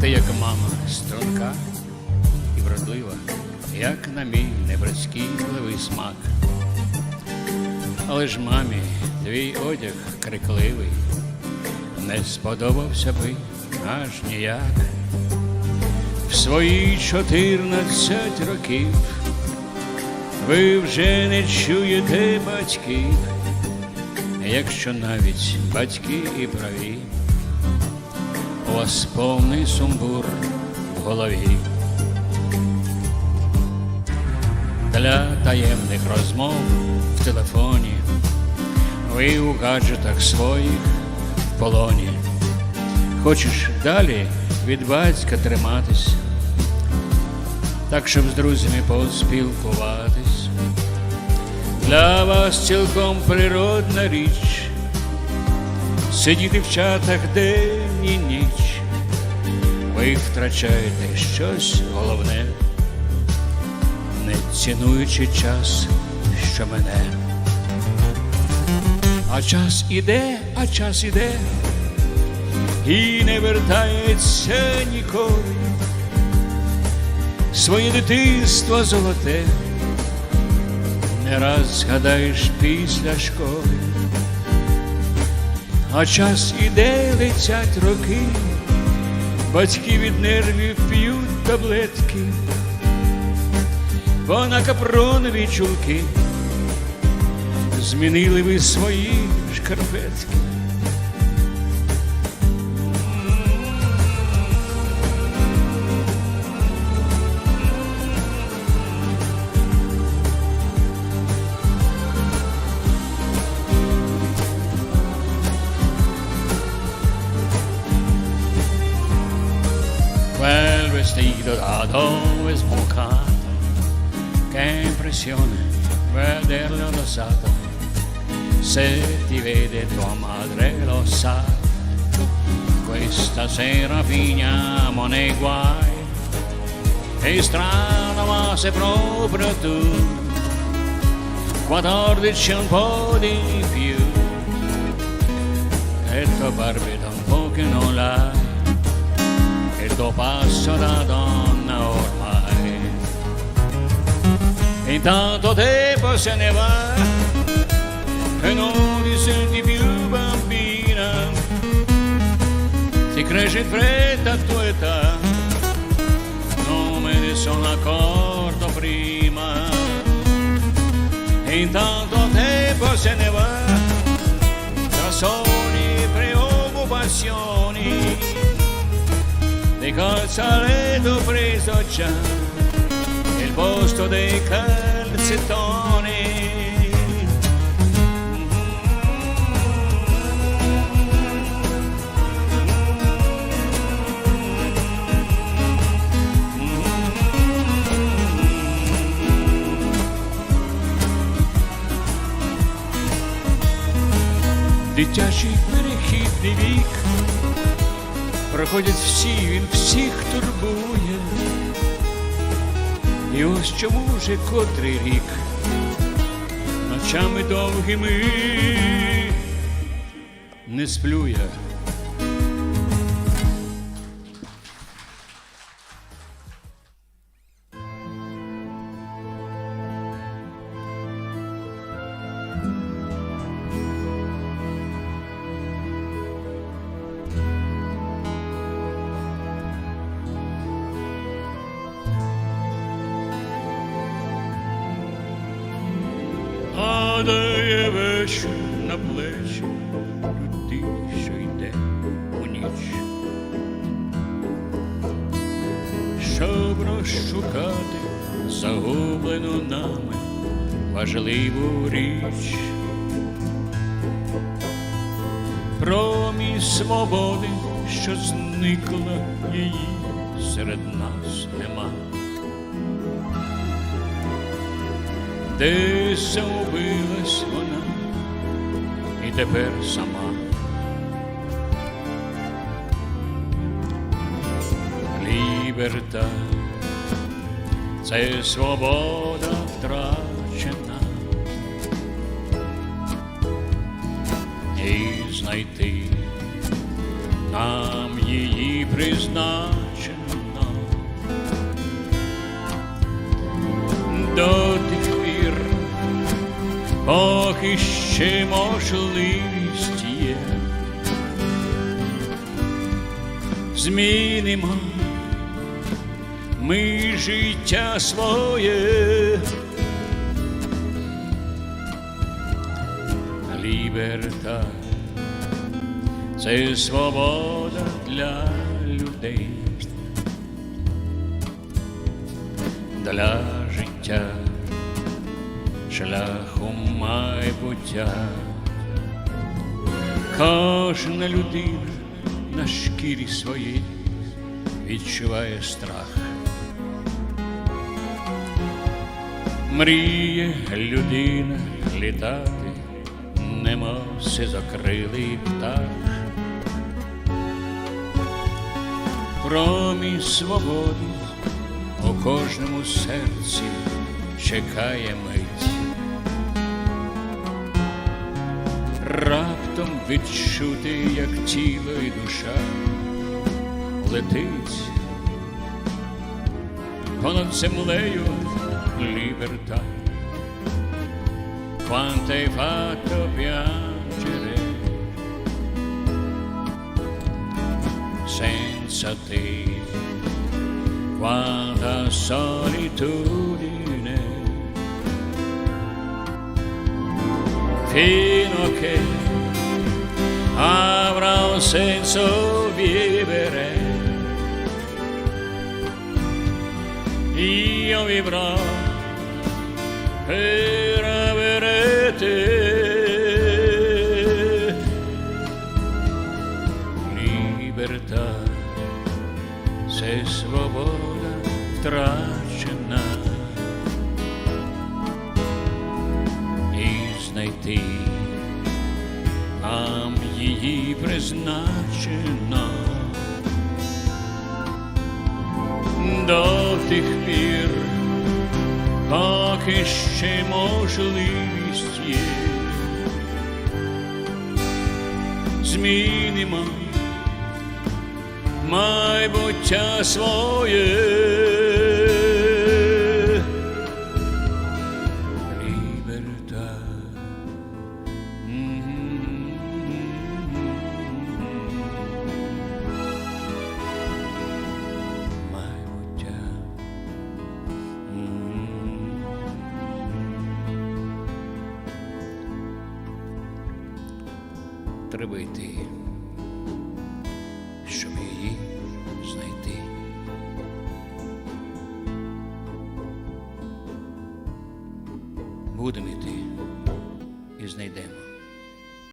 Ти як мама струнка і вродлива, як на мій небратський смак. Але ж мамі твій одяг крикливий, не сподобався би аж ніяк. В свої чотирнадцять років ви вже не чуєте батьків, якщо навіть батьки і праві, у вас повний сумбур в голові. Для таємних розмов в телефоні, ви у гаджетах своїх в полоні. Хочеш далі від батька триматись, так щоб з друзями поспілкуватись. Для вас цілком природна річ, сидіти в чатах день і ніч, ви втрачаєте щось головне, не цінуючи час, що мене. А час іде, а час іде і не вертається ніколи. Своє дитинство золоте, не раз згадаєш після школи, а час іде, летять роки, батьки від нервів п'ють таблетки, бо на капронові чулки змінили ви свої шкарпетки. Da dove sbucato, che impressione vederlo indossato, se ti vede tua madre lo sa, questa sera finiamo nei guai, è strano ma sei proprio tu, 14 e un po' di più, e tua barba da un po' che non l'hai. Il tuo passo da donna Intanto tempo se ne va e non ti senti più bambina. Si cresce in fretta a tua età, non me ne sono accorto prima. Intanto tempo se ne va tra sogni e preoccupazioni di cosa l'ho preso già posto dei calzettoni. Дитячий перехідний вік проходять всі, він всіх турбує. І ось чому вже котрий рік ночами довгими не сплю я. Падає на плечі людей, що йде у ніч, щоб розшукати загублену нами важливу річ. Промінь свободи, що зникла її серед нас нема. Де загубилась вона і тепер сама. Ліберта це свобода втрачена. І знайти нам її призначено. Поки ще можливість є, змінимо ми життя своє. Ліберта це свобода для людей, для життя, шляху майбуття. Кожна людина на шкірі своїй відчуває страх. Мріє людина літати, немов сизокрилий птах. Промінь свободи у кожному серці чекає мить. Раптом відчути, як тіло і душа летить понад землею ліберта. Quanto hai fatto piangere senza te, quanta solitudine, fino a che avrà un senso vivere. Io vivrò per avere te. Libertà, se svoboda tračena. Iznajti. Нам її призначено до тих пір поки ще можливість є. Змінимо майбуття своє. Треба йти,